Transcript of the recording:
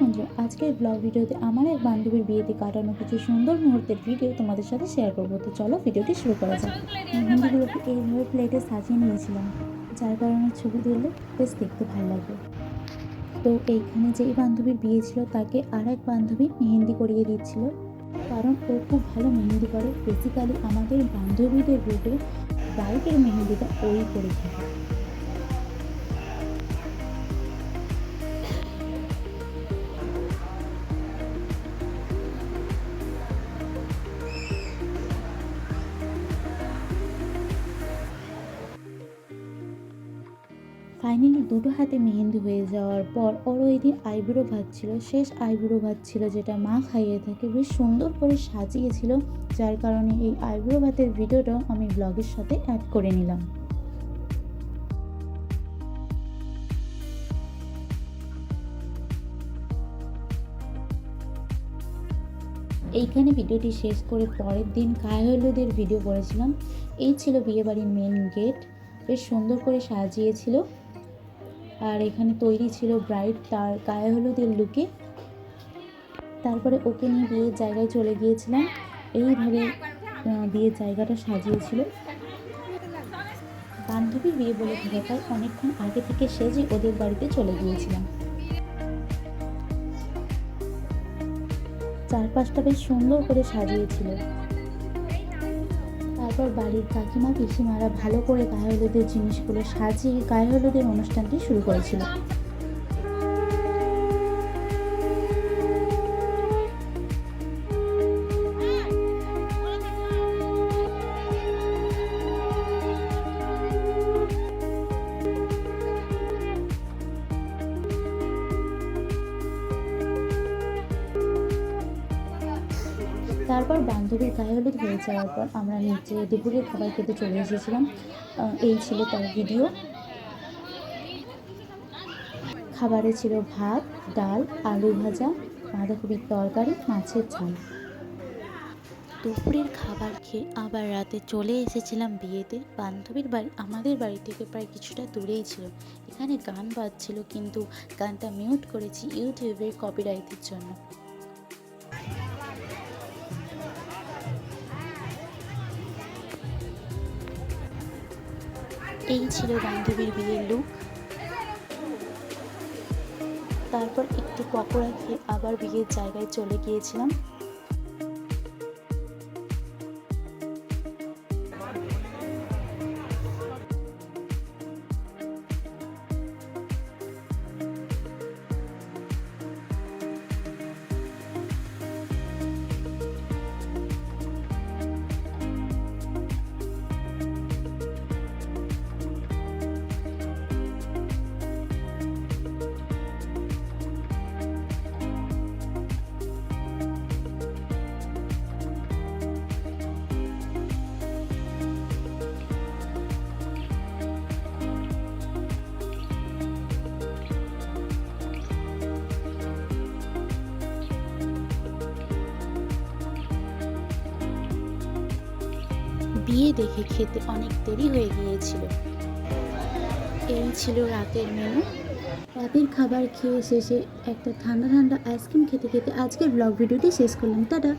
বন্ধু আজকের ব্লগ ভিডিওতে আমার এক বান্ধবীর বিয়েতে কাটানো কিছু সুন্দর মুহূর্তের ভিডিও তোমাদের সাথে শেয়ার করব। তো চলো ভিডিওটি শুরু করা যাক। মেহেন্দিগুলোকে এইভাবে প্লেটে সাজিয়ে নিয়েছিলাম, যার কারণে ছবি তুললে বেশ দেখতে ভালো লাগবে। তো এইখানে যেই বান্ধবীর বিয়ে ছিল, তাকে আর এক বান্ধবী মেহেন্দি করিয়ে দিচ্ছিল। কারণ ও খুব ভালো মেহেন্দি করে। বেসিক্যালি আমাদের বান্ধবীদের গ্রুপে বাইকের মেহেন্দিটা ওই করে থাকে। ফাইনালি দুটো হাতে মেহেন্দি হয়ে যাওয়ার পর ওর ওই দিন আইবুড়ো ভাত ছিল, শেষ আইবুড়ো ভাত ছিল যেটা মা খাইয়ে থাকে। বেশ সুন্দর করে সাজিয়েছিল, যার কারণে এই আইবুড়ো ভাতের ভিডিওটাও আমি ব্লগের সাথে অ্যাড করে নিলাম। এইখানে ভিডিওটি শেষ করে পরের দিন গায়ে হলুদের ভিডিও করেছিলাম। এই ছিল বিয়েবাড়ির মেন গেট বেশ সুন্দর করে সাজিয়েছিল। আর এখানে তৈরি ছিল ব্রাইড তার গায়ে হলুদের লুকে। তারপরে ওকে নিয়ে বিয়ের জায়গায় চলে গিয়েছিলাম। এইভাবে বিয়ের জায়গাটা সাজিয়েছিল। বান্ধবীর বিয়ে বলে তাই অনেকক্ষণ আগে থেকে সেজে ওদের বাড়িতে চলে গিয়েছিলাম। চারপাশটা বেশ সুন্দর করে সাজিয়েছিল। তারপর বাড়ির কাকিমা, পিসিমারা ভালো করে গায়ে হলুদের জিনিসগুলো সাজিয়ে গায়ে হলুদের অনুষ্ঠানটি শুরু করেছিল। তারপর বান্ধবীর গায়ে হলুদ হয়ে যাওয়ার পর আমরা নিচে দুপুরের খাবার খেতে চলে এসেছিলাম। এই ছিল তার ভিডিও খাবারে ছিল ভাত, ডাল, আলু ভাজা, বাঁধাকপির তরকারি, মাছের ঝাল। দুপুরের খাবার খেয়ে আবার রাতে চলে এসেছিলাম বিয়েতে। বান্ধবীর বাড়ি, আমাদের বাড়ি থেকে প্রায় কিছুটা দূরেই ছিল। এখানে গান বাজছিল, কিন্তু গানটা মিউট করেছি ইউটিউবের কপিরাইটের জন্য। এই ছিল বান্ধবীর বিয়ের লুক তারপর একটু পকোড়া খেয়ে আবার বিয়ের জায়গায় চলে গিয়েছিলাম। বিয়ে দেখে খেতে অনেক দেরি হয়ে গিয়েছিল। এই ছিল রাতের মেনু। রাতের খাবার খেয়ে শেষে একটা ঠান্ডা ঠান্ডা আইসক্রিম খেতে খেতে আজকের ব্লগ ভিডিওটি শেষ করলাম। টাটা!